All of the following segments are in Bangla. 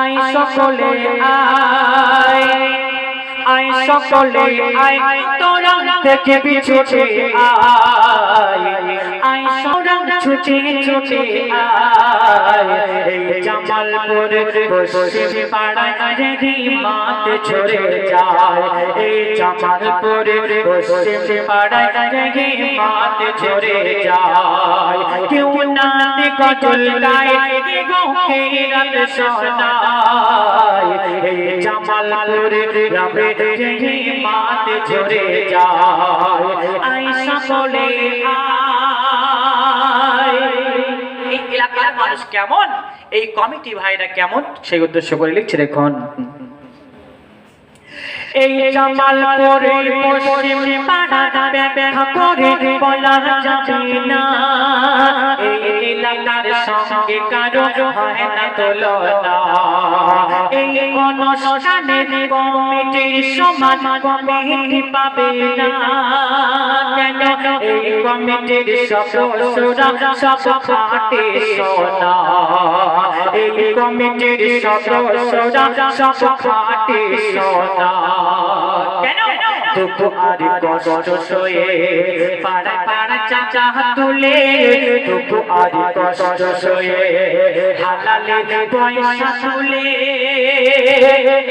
আই সকলে আয়, আই সকলে আয়, তোরা থেকে পিছুটে আয়, আই সরা ছুটে ছুটে আয়, এই জামালপুর পশ্চিম পাড়ায় রেডি মাত ঝরে যায়, এই জামালপুর পশ্চিম পাড়ায় রেডি মাত ঝরে যায়, কেউ না মানুষ কেমন? এই কমিটি ভাইরা কেমন? সেই উদ্দেশ্য করে লিখছে দেখুন। এই জামালপুরে পশ্চিম পাড়া ব্যাখ্যা করে বলা যাবে না এই এলাকার সঙ্গে কারও হয় না তুলনা। এই অনুষ্ঠানে কমিটির সমান কমিটি পাবে না। কেন? এই কমিটির সদস্যরা সব খাটে সোনা। এই কমিটির সদস্যরা সব খাটে সোনা। দুঃখ আর কষ্ট সয়ে পাড়া পাড়া চাচা তুলে দুঃখ আর কষ্ট সয়ে হালালে পয়সা তুলে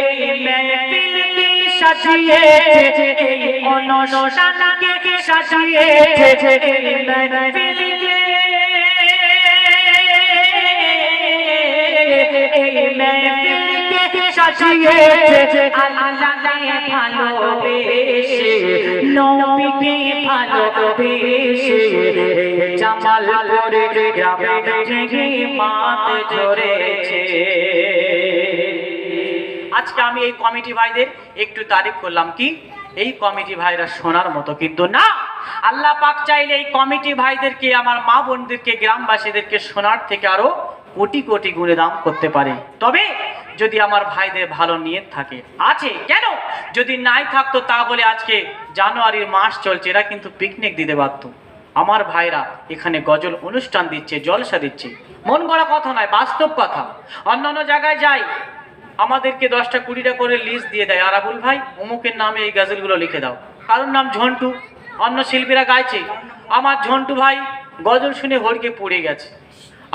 এই মেহফিলকে সাজিয়েছে এই আজকে আমি এই কমিটি ভাইদের একটু তারিফ করলাম কি? এই কমিটি ভাইরা শোনার মতো কিন্তু না। আল্লাহ পাক চাইলে এই কমিটি ভাইদেরকে, আমার মা বোনদেরকে, গ্রামবাসীদেরকে শোনার থেকে আরও কোটি কোটি গুণে দাম করতে পারে। তবে যদি আমার ভাইদের ভালো নিয়ত থাকে। আছে, কেন? যদি নাই থাকতো তাহলে আজকে জানুয়ারির মাস চলছে, এরা কিন্তু পিকনিক দিতে পারতো আমার ভাইরা এখানে গজল অনুষ্ঠান দিচ্ছে, জলসা দিচ্ছে। মন গড়া কথা নয়, বাস্তব কথা। অন্যান্য জায়গায় যাই, আমাদেরকে দশটা কুড়িটা করে লিস্ট দিয়ে দেয়। আরাবুল ভাই, অমুকের নামে এই গজলগুলো লিখে দাও। কারোর নাম ঝন্টু, অন্য শিল্পীরা গাইছে। আমার ঝন্টু ভাই, গজল শুনে হড়কে পড়ে গেছে।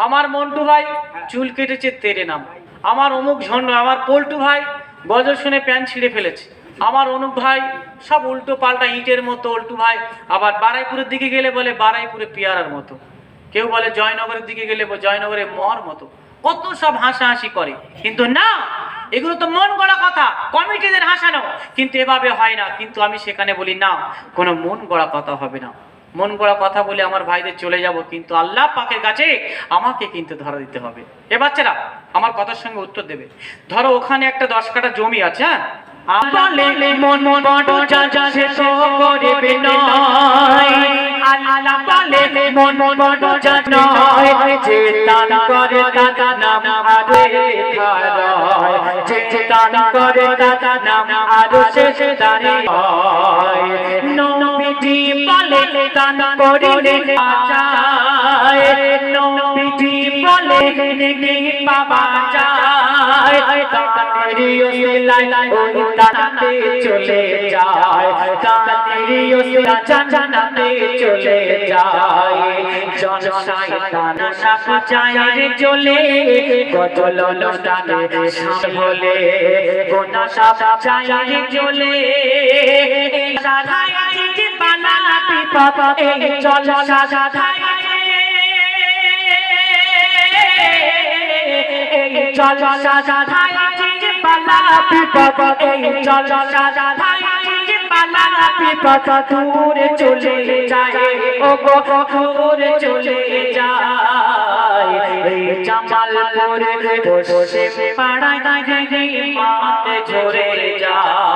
আমার মন্টু ভাই, চুল কেটেছে তেরে নাম। আমার অমুক ঝন্টু আমার পল্টু ভাই গজল শুনে প্যান্ট ছিঁড়ে ফেলেছে। আমার অনুপ ভাই সব উল্টো পাল্টা ইটের মতো, উল্টু ভাই আবার বারাইপুরের দিকে গেলে বলে বারাইপুরে পেয়ারার মতো। কেউ বলে জয়নগরের দিকে গেলে জয়নগরে মর মতো। কত সব হাসাহাসি করে। কিন্তু না, এগুলো তো মন গড়া কথা। কমিটিদের হাসানো। কিন্তু এভাবে হয় না। কিন্তু আমি সেখানে বলি, না, কোনো মন গড়া কথা হবে না। মন গড়া কথা বলে আমার ভাইদের চলে যাব কিন্তু আল্লাহ পাকের কাছে আমাকে কিন্তু ধরা দিতে হবে। এ বাচ্চারা আমার কথার সঙ্গে উত্তর দেবে। ধরো ওখানে একটা দশ কাঠা জমি আছে হ্যাঁ? করে দাদা নাম আরে করে শেষ দান করিলে যায় নবীজি বলে নেকি বাবা যায়? তানেরি ওসিলাই ওই দানাতে চলে যায়। তানেরি ওসিলা জান্নাতে চলে যায়। জন শয়তান সাপ যায় রে চলে কতল অনুষ্ঠানে সামলে গোনা সাপ যায় রে চলে সাধাই যে বালা বিপদ এই চল সাধাই যে বালা বিপদ এই যে বালা বিপদ দূরে চলে যায়। ও গো, দূরে চলে যায়। এই জামালপুরে বসে পাড়ায় যায় মাতে ঝরে যায়।